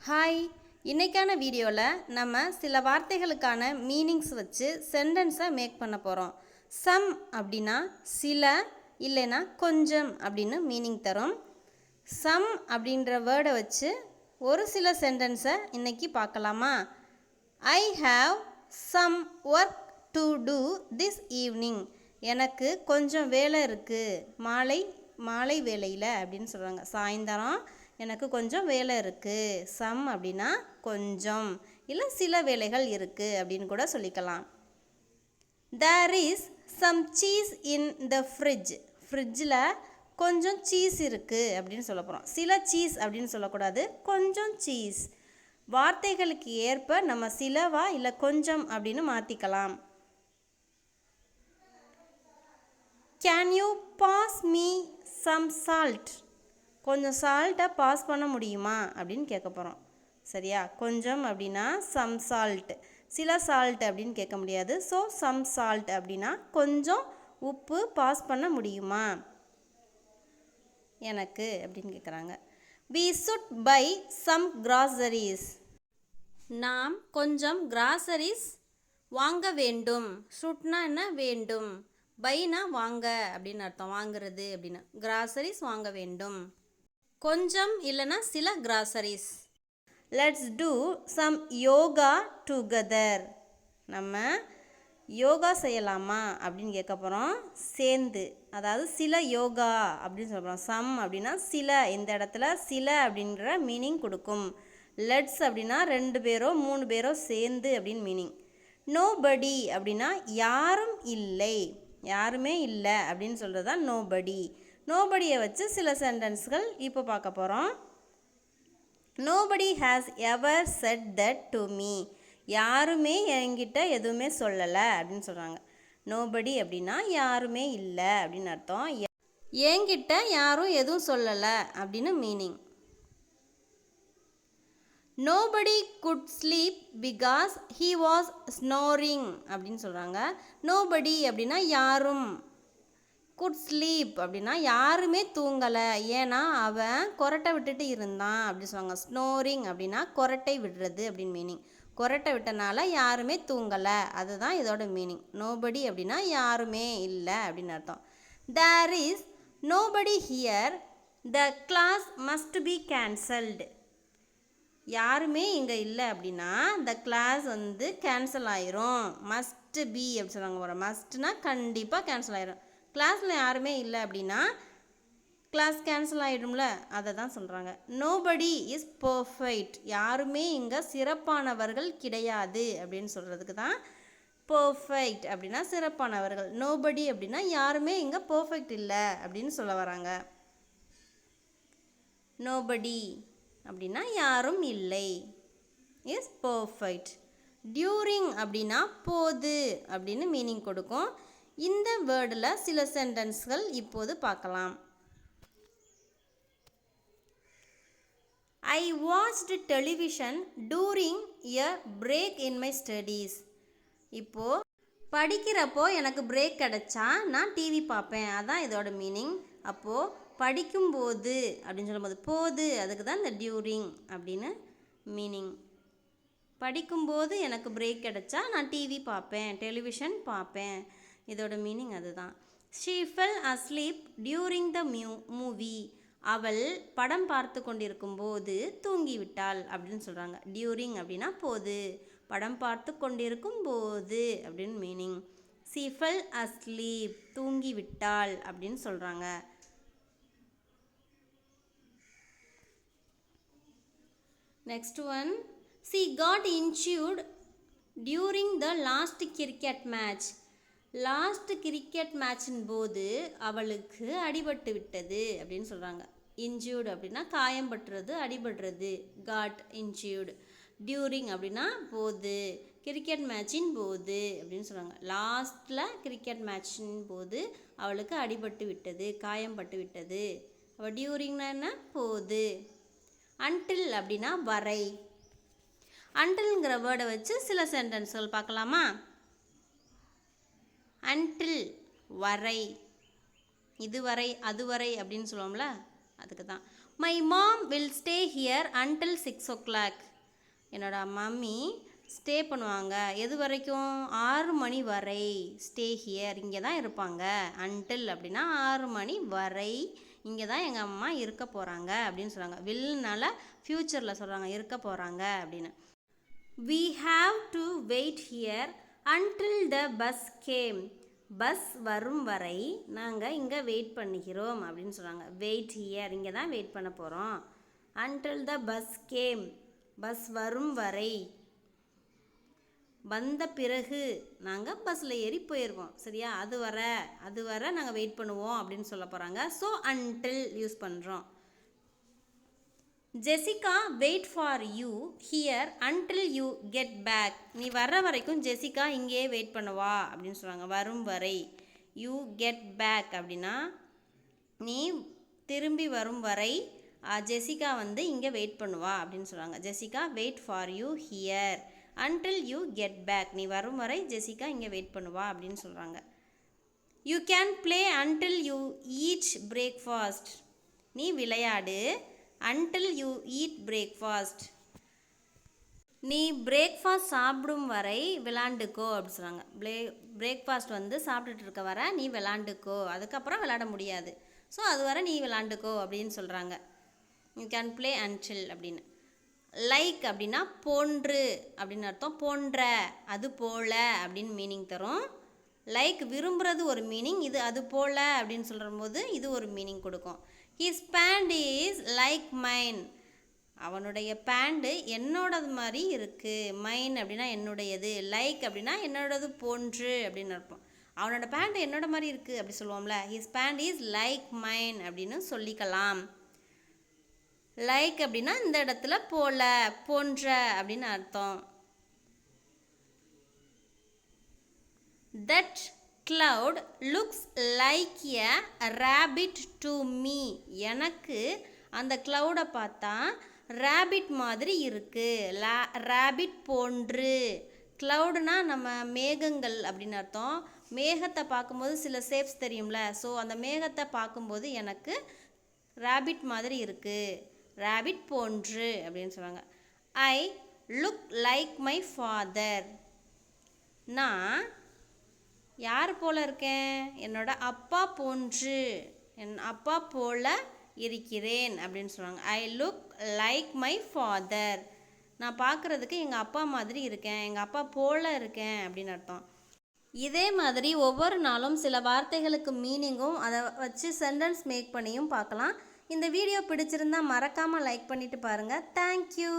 Hi இன்றைக்கான வீடியோவில் நம்ம சில வார்த்தைகளுக்கான மீனிங்ஸ் வச்சு சென்டென்ஸை மேக் பண்ண போகிறோம் சம் அப்படின்னா சில இல்லைன்னா கொஞ்சம் அப்படின்னு மீனிங் தரும். சம் அப்படின்ற வேர்டை வச்சு ஒரு சில சென்டென்ஸை இன்னைக்கு பார்க்கலாமா? I have some work to do this evening எனக்கு கொஞ்சம் வேலை இருக்குது மாலை மாலை வேலையில் அப்படின்னு சொல்கிறாங்க சாயந்தரம் எனக்கு கொஞ்சம் வேலை இருக்குது சம் அப்படின்னா கொஞ்சம். இல்லை சில வேலைகள் இருக்குது அப்படின்னு கூட சொல்லிக்கலாம். There is some cheese in the fridge ஃப்ரிட்ஜில் கொஞ்சம் சீஸ் இருக்குது அப்படின்னு சொல்ல போகிறோம் சில சீஸ் அப்படின்னு சொல்லக்கூடாது கொஞ்சம் சீஸ் வார்த்தைகளுக்கு ஏற்ப நம்ம சிலவா இல்லை கொஞ்சம் அப்படின்னு மாற்றிக்கலாம் can you pass me some salt கொஞ்சம் சால்ட்டை பாஸ் பண்ண முடியுமா அப்படின்னு கேட்க போகிறோம் சரியா? கொஞ்சம் அப்படின்னா சம் சால்ட் சில சால்ட் அப்படின்னு கேட்க முடியாது. ஸோ சம் சால்ட் அப்படின்னா கொஞ்சம் உப்பு பாஸ் பண்ண முடியுமா? எனக்கு அப்படின்னு கேட்குறாங்க. We should buy some groceries நாம் கொஞ்சம் கிராசரிஸ் வாங்க வேண்டும். சுட்னா என்ன? வேண்டும். பைனா வாங்க அப்படின்னு அர்த்தம். வாங்குறது அப்படின்னு. கிராசரிஸ் வாங்க வேண்டும். கொஞ்சம் இல்லைன்னா சில groceries let's do some yoga together நம்ம யோகா செய்யலாமா அப்படின்னு கேட்க போகிறோம் சேர்ந்து அதாவது சில யோகா அப்படின்னு சொல்ல போகிறோம் சம் அப்படின்னா சில இந்த இடத்துல சில அப்படின்ற மீனிங் கொடுக்கும். லெட்ஸ் அப்படின்னா ரெண்டு பேரோ மூணு பேரோ சேர்ந்து அப்படின்னு மீனிங் நோபடி அப்படின்னா யாரும் இல்லை யாருமே இல்லை அப்படின்னு சொல்கிறது தான் நோபடி நோபடியை வச்சு சில சென்டென்ஸ்கள் இப்போ பார்க்க போகிறோம் nobody has ever said that to me யாருமே என்கிட்ட எதுவுமே சொல்லலை அப்படின்னு சொல்கிறாங்க நோபடி அப்படின்னா யாருமே இல்லை அப்படின்னு அர்த்தம். என்கிட்ட யாரும் எதுவும் சொல்லலை அப்படின்னு meaning nobody good sleep because he was snoring அப்படின்னு சொல்கிறாங்க நோபடி அப்படின்னா யாரும். குட் ஸ்லீப் அப்படின்னா யாருமே தூங்கலை. ஏன்னா அவன் கொரட்டை விட்டுட்டு இருந்தான் அப்படின்னு சொல்லுவாங்க. ஸ்னோரிங் அப்படின்னா கொரட்டை விடுறது அப்படின்னு மீனிங் கொரட்டை விட்டனால யாருமே தூங்கலை. அதுதான் இதோட மீனிங் நோபடி அப்படின்னா யாருமே இல்லை அப்படின்னு அர்த்தம். There is nobody here the class must be cancelled யாருமே இங்கே இல்லை அப்படின்னா த கிளாஸ் வந்து கேன்சல் ஆயிரும். மஸ்ட் பி அப்படின்னு சொல்லுவாங்க போகிறோம் மஸ்ட்னா கண்டிப்பாக கேன்சல் ஆயிரும். கிளாஸில் யாருமே இல்லை அப்படின்னா கிளாஸ் கேன்சல் ஆகிடும்ல அதை தான் சொல்கிறாங்க நோபடி இஸ் பர்ஃபெக்ட் யாருமே இங்கே சிறப்பானவர்கள் கிடையாது அப்படின்னு சொல்கிறதுக்கு தான் பர்ஃபெக்ட் அப்படின்னா சிறப்பானவர்கள். நோபடி அப்படின்னா யாருமே இங்கே பர்ஃபெக்ட் இல்லை அப்படின்னு சொல்ல வராங்க. நோபடி அப்படின்னா யாரும் இல்லை. இஸ் பர்ஃபெக்ட் டியூரிங் அப்படின்னா போது அப்படின்னு மீனிங் கொடுக்கும். இந்த வேர்டில் சில சென்டென்ஸ்கள் இப்போது பார்க்கலாம். I watched television during a break in my studies இப்போது படிக்கிறப்போ எனக்கு பிரேக் கிடைச்சா நான் டிவி பார்ப்பேன். அதான் இதோட மீனிங் அப்போது படிக்கும்போது அப்படின்னு சொல்லும்போது போது அதுக்கு தான் இந்த டியூரிங் அப்படின்னு மீனிங் படிக்கும்போது எனக்கு பிரேக் கிடச்சா நான் டிவி பார்ப்பேன் டெலிவிஷன் பார்ப்பேன். இதோட மீனிங் அதுதான். She fell asleep during the mu movie அவள் படம் பார்த்து கொண்டிருக்கும் போது தூங்கிவிட்டாள் அப்படின்னு சொல்கிறாங்க டியூரிங் அப்படின்னா போது. படம் பார்த்து கொண்டிருக்கும் போது அப்படின்னு மீனிங் சிஃபல் அஸ்லீப் தூங்கிவிட்டாள் அப்படின்னு சொல்கிறாங்க next one she got injured during the last cricket match last cricket மேட்சின் போது அவளுக்கு அடிபட்டு விட்டது அப்படின்னு சொல்கிறாங்க இன்ஜூர்டு அப்படின்னா காயம்பட்டுறது அடிபடுறது. காட் இன்ஜூர்டு டியூரிங் அப்படின்னா போது. கிரிக்கெட் மேட்சின் போது அப்படின்னு சொல்கிறாங்க லாஸ்ட்டில் கிரிக்கெட் மேட்சின் போது அவளுக்கு அடிபட்டு விட்டது காயம்பட்டு விட்டது. அவள் டியூரிங்னா என்ன? போது. அன்டில் அப்படின்னா வரை. அன்டில்ங்கிற வேர்டை வச்சு சில சென்டென்ஸ்கள் பார்க்கலாமா? அன்டில் வரை. இதுவரை அதுவரை அப்படின்னு சொல்லுவோம்ல அதுக்கு தான். My mom will stay here until six o'clock என்னோட மம்மி ஸ்டே பண்ணுவாங்க. எது வரைக்கும்? ஆறு மணி வரை ஸ்டே ஹியர் இங்கே தான் இருப்பாங்க. அன்டில் அப்படின்னா ஆறு மணி வரை இங்கே தான் எங்கள் அம்மா இருக்க போகிறாங்க அப்படின்னு சொல்கிறாங்க வில்னால ஃப்யூச்சரில் சொல்கிறாங்க இருக்க போகிறாங்க அப்படின்னு. We have to wait here until the bus came bus வரும் வரை நாங்கள் இங்கே வெயிட் பண்ணுகிறோம் அப்படின்னு சொல்கிறாங்க வெயிட் ஹியர் இங்கே தான் வெயிட் பண்ண போகிறோம் until the bus came bus வரும் வரை வந்த பிறகு நாங்கள் பஸ்ஸில் ஏறி போயிருக்கோம் சரியா? அது வர அது வர நாங்கள் வெயிட் பண்ணுவோம் அப்படின்னு சொல்ல போகிறாங்க ஸோ அன்டில் யூஸ் பண்ணுறோம் Jessica wait for you here until you get back நீ வர்ற வரைக்கும் ஜெசிகா இங்கேயே வெயிட் பண்ணுவா அப்படின்னு சொல்கிறாங்க வரும் வரை. யூ கெட் பேக் அப்படின்னா நீ திரும்பி வரும் வரை ஜெசிகா வந்து இங்கே வெயிட் பண்ணுவா அப்படின்னு சொல்கிறாங்க Jessica wait for you here until you get back நீ வரும் வரை ஜெசிகா இங்கே வெயிட் பண்ணுவா அப்படின்னு சொல்கிறாங்க you can play until you eat breakfast நீ விளையாடு அன்டில் யூ ஈட் பிரேக்ஃபாஸ்ட் நீ பிரேக்ஃபாஸ்ட் சாப்பிடும் வரை விளாண்டுக்கோ அப்படி சொல்கிறாங்க ப்ளே பிரேக்ஃபாஸ்ட் வந்து சாப்பிட்டுட்டு இருக்க வர நீ விளாண்டுக்கோ. அதுக்கப்புறம் விளாட முடியாது. ஸோ அது வரை நீ விளாண்டுக்கோ அப்படின்னு சொல்கிறாங்க யூ கேன் பிளே அன்டில் அப்படின்னு. லைக் அப்படின்னா போன்று அப்படின்னு அர்த்தம். போன்ற அது போல அப்படின்னு மீனிங் தரும். லைக் விரும்புகிறது ஒரு மீனிங் இது அது போல அப்படின்னு சொல்லும்போது இது ஒரு மீனிங் கொடுக்கும். His pant is like mine அவனுடைய பேண்டு என்னோடது மாதிரி இருக்குது மைன் அப்படின்னா என்னுடையது. லைக் அப்படின்னா என்னோடது போன்று அப்படின்னு அர்த்தம். அவனோட பேண்ட் என்னோட மாதிரி இருக்குது அப்படி சொல்லுவோம்ல. His pant is like mine அப்படின்னு சொல்லிக்கலாம். லைக் அப்படின்னா இந்த இடத்துல போல போன்ற அப்படின்னு அர்த்தம். That cloud looks like a rabbit to me எனக்கு அந்த க்ளவுடை பார்த்தா ரேபிட் மாதிரி இருக்குது லா ரேபிட் போன்று. க்ளவுடுனா நம்ம மேகங்கள் அப்படின்னு அர்த்தம். மேகத்தை பார்க்கும்போது சில ஷேப்ஸ் தெரியும்ல. ஸோ அந்த மேகத்தை பார்க்கும்போது எனக்கு ரேபிட் மாதிரி இருக்குது ரேபிட் போன்று அப்படின்னு சொல்லுவாங்க. I look like my father நான் யார் போல இருக்கேன்? என்னோட அப்பா போன்று என் அப்பா போல இருக்கிறேன் அப்படின்னு சொல்லுவாங்க. I look like my father நான் பார்க்குறதுக்கு எங்கள் அப்பா மாதிரி இருக்கேன் எங்கள் அப்பா போல இருக்கேன் அப்படின்னு அர்த்தம். இதே மாதிரி ஒவ்வொரு நாளும் சில வார்த்தைகளுக்கு மீனிங்கும் அதை வச்சு சென்டென்ஸ் மேக் பண்ணியும் பார்க்கலாம். இந்த வீடியோ பிடிச்சிருந்தா மறக்காமல் லைக் பண்ணிட்டு பாருங்கள் தேங்க்யூ